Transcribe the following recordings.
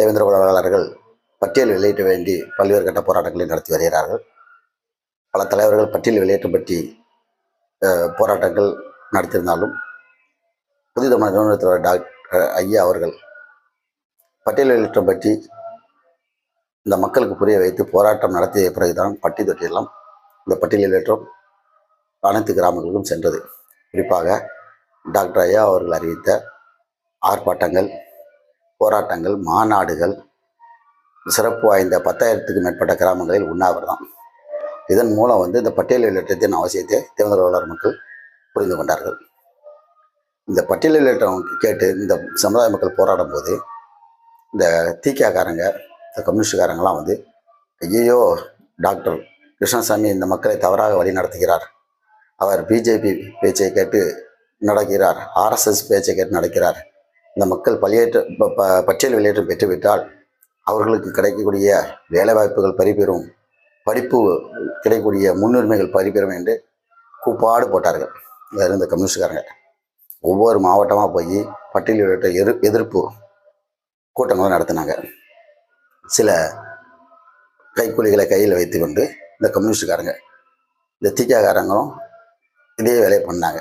தேவேந்திர குலவாளர்கள் பட்டியல் வெளியிட வேண்டி பல்வேறு கட்ட போராட்டங்களை நடத்தி வருகிறார்கள். பல தலைவர்கள் பட்டியல் வெளியேற்றம் பற்றி போராட்டங்கள் நடத்தியிருந்தாலும் புதிதமான நிறுவனத்தில் டாக்டர் ஐயா அவர்கள் பட்டியல் வெளியேற்றம் பற்றி இந்த மக்களுக்கு புரிய வைத்து போராட்டம் நடத்திய பிறகுதான் பட்டி தொட்டியெல்லாம் இந்த பட்டியல் வெளியேற்றம் அனைத்து கிராமங்களுக்கும் சென்றது. குறிப்பாக டாக்டர் ஐயா அவர்கள் அறிவித்த ஆர்ப்பாட்டங்கள் போராட்டங்கள் மாநாடுகள் சிறப்பு வாய்ந்த பத்தாயிரத்துக்கும் மேற்பட்ட கிராமங்களில் உண்ணாவிரதம். இதன் மூலம் வந்து இந்த பட்டியல் வெளியேற்றத்தின் அவசியத்தை தேர்ந்தெடுப்பாளர் மக்கள் புரிந்து கொண்டார்கள். இந்த பட்டியல் வெளியேற்றம் கேட்டு இந்த சமுதாய மக்கள் போராடும் போது இந்த தீக்காக்காரங்க இந்த கம்யூனிஸ்டுக்காரங்களாம் வந்து ஐயோ டாக்டர் கிருஷ்ணசாமி இந்த மக்களை தவறாக வழி நடத்துகிறார். அவர் பிஜேபி பேச்சை கேட்டு நடக்கிறார் ஆர்எஸ்எஸ் பேச்சை கேட்டு நடக்கிறார். இந்த மக்கள் பலியேற்ற ப- பட்டியல் வெளியேற்றம் பெற்றுவிட்டால் அவர்களுக்கு கிடைக்கக்கூடிய வேலைவாய்ப்புகள் பறிபெறும் படிப்பு கிடைக்கக்கூடிய முன்னுரிமைகள் பறிபெறும் என்று கூப்பாடு போட்டார்கள். இதில் இருந்த கம்யூனிஸ்டுக்காரங்க ஒவ்வொரு மாவட்டமாக போய் பட்டியலிட்ட எதிர் எதிர்ப்பு கூட்டங்களும் நடத்தினாங்க. சில கைக்கூலிகளை கையில் வைத்துக்கொண்டு இந்த கம்யூனிஸ்டுக்காரங்க இந்த தீக்காக்காரங்களும் இதே வேலையை பண்ணாங்க.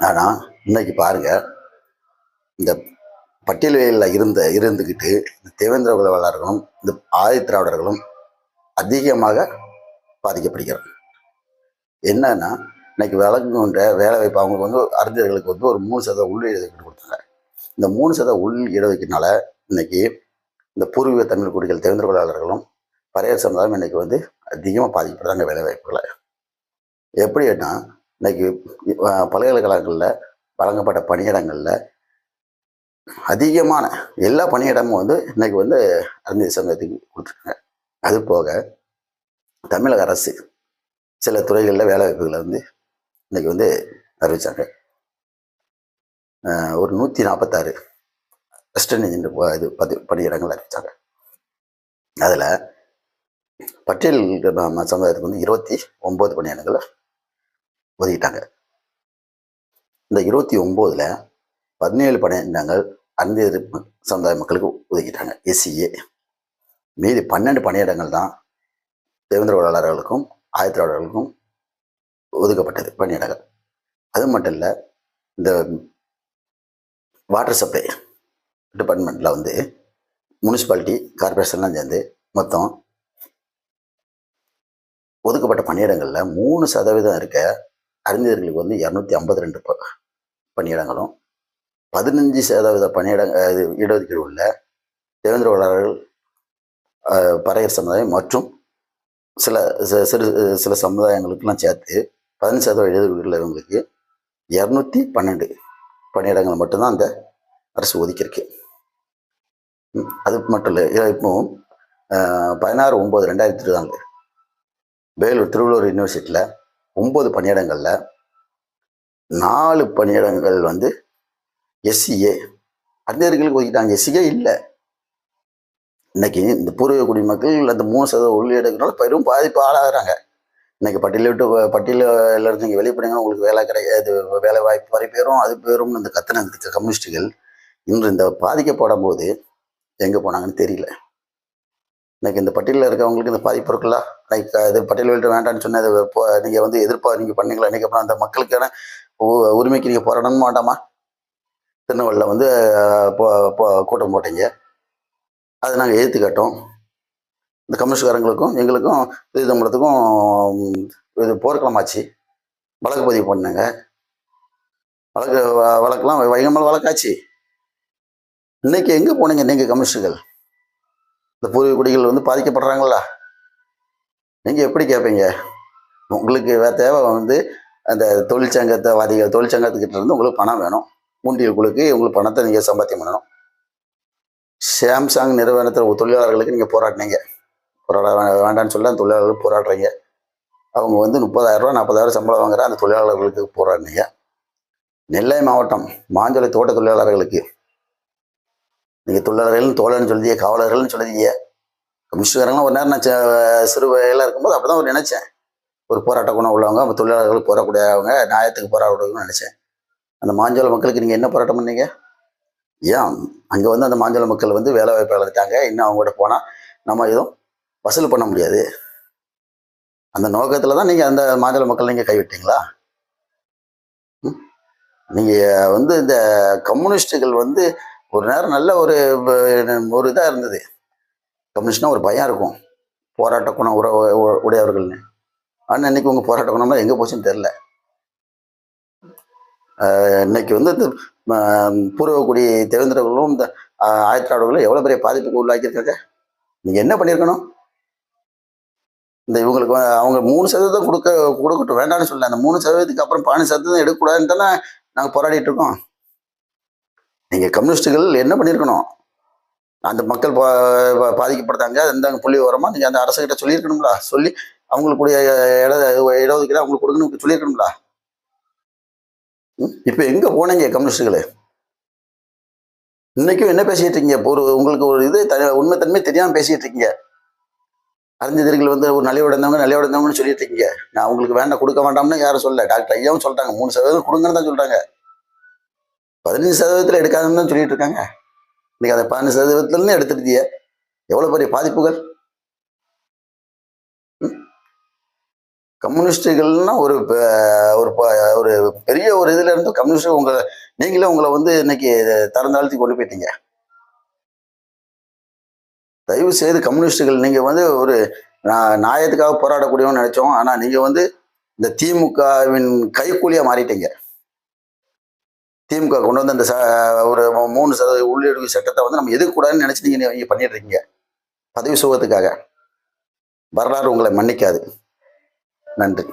ஆனால் இன்னைக்கு பாருங்கள் இந்த பட்டியலில் இருந்த இருந்துக்கிட்டு இந்த தேவேந்திர குலவாளர்களும் இந்த ஆதி திராவிடர்களும் அதிகமாக பாதிக்கப்படுகிறார்கள். என்னன்னா இன்னைக்கு வழங்குகின்ற வேலை வாய்ப்பு அவங்களுக்கு வந்து அறிஞர்களுக்கு வந்து ஒரு மூணு சதவீத உள் இடஒதுக்கீடு கொடுத்தாங்க. இந்த மூணு சதவீத உள் இடஒதுக்கீடுனால இன்னைக்கு இந்த பூர்வீக தமிழ் குடிகள் தேவேந்திர குலவாளர்களும் பரையர் சமுதாயம் இன்னைக்கு வந்து அதிகமாக பாதிக்கப்படுறாங்க வேலை வாய்ப்புகளை எப்படின்னா இன்னைக்கு பல்கலைக்கழகங்களில் வழங்கப்பட்ட பணியிடங்களில் அதிகமான எல்லா பணியிடமும் வந்து இன்னைக்கு வந்து அறிஞர் சங்கத்துக்கு கொடுத்துருக்காங்க. அது போக தமிழக அரசு சில துறைகளில் வேலை வாய்ப்புகளை வந்து இன்னைக்கு வந்து அறிவித்தாங்க ஒரு நூற்றி நாற்பத்தாறு வெஸ்டர்ன் இன்ஜினியர் இது பதி பணியிடங்கள் அறிவித்தாங்க அதில் பட்டியல் சமுதாயத்துக்கு வந்து இருபத்தி ஒம்பது பணியிடங்களை ஒதுக்கிட்டாங்க. இந்த இருபத்தி ஒம்போதில் பதினேழு பணியிடங்கள் அந்த சமுதாய மக்களுக்கு ஒதுக்கிட்டாங்க. எஸ்சிஏ மீதி பன்னெண்டு பணியிடங்கள் தான் தேவேந்திர தொழிலாளர்களுக்கும் ஆயத்திராளர்களுக்கும் ஒதுக்கப்பட்டது பணியிடங்கள். அது மட்டும் இல்லை இந்த வாட்டர் சப்ளை டிபார்ட்மெண்ட்டில் வந்து முனிசிபாலிட்டி கார்பரேஷன்லாம் சேர்ந்து மொத்தம் ஒதுக்கப்பட்ட பணியிடங்களில் மூணு சதவீதம் இருக்க அறிஞர்களுக்கு வந்து இரநூத்தி ஐம்பத்தி ரெண்டு பணியிடங்களும் பதினஞ்சு சதவீத பணியிடங்க இது இடஒதுக்கீடு உள்ள தேவேந்திர வேளாளர்கள் பறையர் சமுதாயம் மற்றும் சில சிறு சில சமுதாயங்களுக்கெல்லாம் சேர்த்து பதினஞ்சு சதவீத இடஒதுக்கீடு உள்ளவங்களுக்கு இரநூத்தி பன்னெண்டு பணியிடங்கள் மட்டும்தான் அந்த அரசு ஒதுக்கியிருக்கு. அது மட்டும் இல்லை இப்போ பதினாறு ஒம்பது ரெண்டாயிரத்தி இருபதாங்க வேலூர் திருவள்ளூர் யூனிவர்சிட்டியில் ஒம்பது பணியிடங்களில் நாலு பணியிடங்கள் வந்து எஸ்சிஏ. அறிஞர்களுக்கு ஒதுக்கிட்டாங்க. எஸ்சிஏ இல்லை. இன்னைக்கு இந்த பூர்வீக குடிமக்கள் அந்த மூணு சதவீத உள்ளீடுனால பெரும் பாதிப்பு ஆளாகிறாங்க. இன்னைக்கு பட்டியல விட்டு பட்டியலில் இருந்து இங்கே வெளிப்படுங்க உங்களுக்கு வேலை கிடையாது வேலை வாய்ப்பு வரை பேரும் அது பேரும்னு இந்த கத்தனை இந்த கம்யூனிஸ்டுகள் இன்று இந்த பாதிக்கப்படும் போது எங்கே போனாங்கன்னு தெரியல. இன்னைக்கு இந்த பட்டியலில் இருக்கவங்களுக்கு இந்த பாதிப்பு இருக்குல்ல? லைக் இது பட்டியல் வெளியிட வேண்டாம்னு சொன்னது நீங்கள் வந்து எதிர்ப்பா நீங்கள் பண்ணீங்களா? இன்னைக்கு அப்புறம் அந்த மக்களுக்கான உ- உரிமைக்கு நீங்கள் போராடணும் மாட்டாமா திருநெல்வேலியில் வந்து கூட்டம் போட்டீங்க. அதை நாங்கள் எதிர்த்து கேட்டோம் இந்த கம்யூனிஸ்ட்காரங்களுக்கும் எங்களுக்கும் இது இது போர்க்களமாச்சு. வழக்கு பதிவு பண்ணுங்க. வழக்கு வ- வழக்கெல்லாம் வைகமல் வழக்காச்சு. இன்னைக்கு எங்கே போனீங்க நீங்கள் கம்யூனிஸ்டுகள்? இந்த பூர்வீக குடிகள் வந்து பாதிக்கப்படுறாங்களா? நீங்கள் எப்படி கேட்பீங்க உங்களுக்கு வே தேவை வந்து அந்த தொழிற்சங்கத்தை வாதிகள் தொழிற்சங்கத்துக்கிட்ட இருந்து உங்களுக்கு பணம் வேணும். உண்டியல் குழுக்கு உங்களுக்கு பணத்தை நீங்கள் சம்பாத்தியம் பண்ணணும். சாம்சங் நிறுவனத்தில் தொழிலாளர்களுக்கு நீங்கள் போராடினீங்க போராட வேண்டாம்னு சொல்லி அந்த தொழிலாளர்கள் போராடுறீங்க. அவங்க வந்து முப்பதாயிரரூவா நாற்பதாயிரம் சம்பளம் வாங்குற அந்த தொழிலாளர்களுக்கு போராடினீங்க. நெல்லை மாவட்டம் மாஞ்சோலை தோட்ட தொழிலாளர்களுக்கு. நீங்கள் தொழிலாளர்கள் தோழன்னு சொல்லிய காவலர்கள்னு சொல்லிய. கம்யூனிஸ்டுக்காரங்களும் ஒரு நேரம் நான் ச- சிறு வயலாக இருக்கும்போது அப்படி தான் ஒரு நினச்சேன். ஒரு போராட்ட குணம் உள்ளவங்க தொழிலாளர்கள் தொழிலாளர்களுக்கு போராடக்கூடியவங்க நியாயத்துக்கு போராடக்கூடியவங்கன்னு நினச்சேன். அந்த மாஞ்சோல மக்களுக்கு நீங்கள் என்ன போராட்டம் பண்ணீங்க? ஏன்? அங்கே வந்து அந்த மாஞ்சோல மக்கள் வந்து வேலை வாய்ப்பு இழந்துட்டாங்க. இன்னும் அவங்ககிட்ட போனால் நம்ம எதுவும் வசூல் பண்ண முடியாது. அந்த நோக்கத்தில் தான் நீங்கள் அந்த மாஞ்சோல மக்கள் நீங்கள் கைவிட்டீங்களா? நீங்கள் வந்து இந்த கம்யூனிஸ்டுகள் வந்து ஒரு நேரம் நல்ல ஒரு ஒரு இதாக இருந்தது. கம்யூனிஸ்ட்னா ஒரு பயம் இருக்கும். போராட்ட குணம் உற உடையவர்கள்னு. ஆனால் இன்னைக்கு உங்கள் போராட்ட குணம்லாம் எங்கே போச்சுன்னு தெரில இன்னைக்கு வந்து இந்த பூர்வக்குடி தேவேந்திரர்களும் இந்த ஆஹ், எவ்வளோ பெரிய பாதிப்புக்கு உள்ளாக்கியிருக்காங்க? நீங்கள் என்ன பண்ணியிருக்கணும்? இந்த இவங்களுக்கு அவங்க மூணு சதவீதம் கொடுக்க கொடுக்கட்டும் வேண்டாம்னு சொல்லல. அந்த மூணு சதவீதத்துக்கு அப்புறம் பதினஞ்சு சதவீதம் எடுக்கக்கூடாதுன்னு தானே நாங்கள் போராடிட்டு இருக்கோம். நீங்கள் கம்யூனிஸ்டுகள் என்ன பண்ணியிருக்கணும்? அந்த மக்கள் பா பா- பாதிக்கப்படுறாங்க அந்த புள்ளி ஓரமாக நீங்கள் அந்த அரசுகிட்ட சொல்லியிருக்கணுங்களா? சொல்லி அவங்களுக்குடைய இட இடஒதுக்கீடு அவங்களுக்கு கொடுக்கணும் சொல்லியிருக்கணுங்களா? இப்போ எங்கே போனீங்க கம்யூனிஸ்டுகளே? இன்னைக்கும் என்ன பேசிட்டு இருக்கீங்க? ஒரு உங்களுக்கு ஒரு இது த உண்மைத்தன்மை தெரியாமல் பேசிட்டு இருக்கீங்க. அறிஞர்கள் வந்து ஒரு நலிவடைந்தவங்க நலிவடைந்தவங்கன்னு சொல்லிட்டு இருக்கீங்க. நான் உங்களுக்கு வேண்டாம் கொடுக்க வேண்டாம்னு யாரும் சொல்லல. டாக்டர் ஐயாவும் சொல்றாங்க. மூணு சதவீதம் கொடுங்கன்னு தான் சொல்றாங்க. பதினஞ்சு சதவீதத்தில் எடுக்காதுன்னு தான் சொல்லிட்டு இருக்காங்க. இன்னைக்கு அதை பதினஞ்சு சதவீதத்துலன்னு எடுத்துருக்கீங்க எவ்வளோ பெரிய பாதிப்புகள்? கம்யூனிஸ்டுகள்னா ஒரு ஒரு ப- ஒரு பெரிய ஒரு இதுல இருந்து கம்யூனிஸ்ட் உங்களை நீங்களே உங்களை வந்து இன்னைக்கு தரந்தாழ்த்தி கொண்டு போயிட்டீங்க. தயவு செய்து கம்யூனிஸ்டுகள் நீங்க வந்து ஒரு நா- நியாயத்துக்காக போராடக்கூடியவன்னு நினைச்சோம். ஆனா நீங்க வந்து இந்த திமுகவின் கைக்கூலியா மாறிட்டீங்க. திமுக கொண்டு வந்து அந்த ச ஒரு மூணு சதவீத உள்ளீடு சட்டத்தை வந்து நம்ம எதிர்க்கூடாதுன்னு நினைச்சு நீங்க நீங்க பண்ணிட்டு இருக்கீங்க. பதவி சுகத்துக்காக. வரலாறு உங்களை மன்னிக்காது. நன்றி.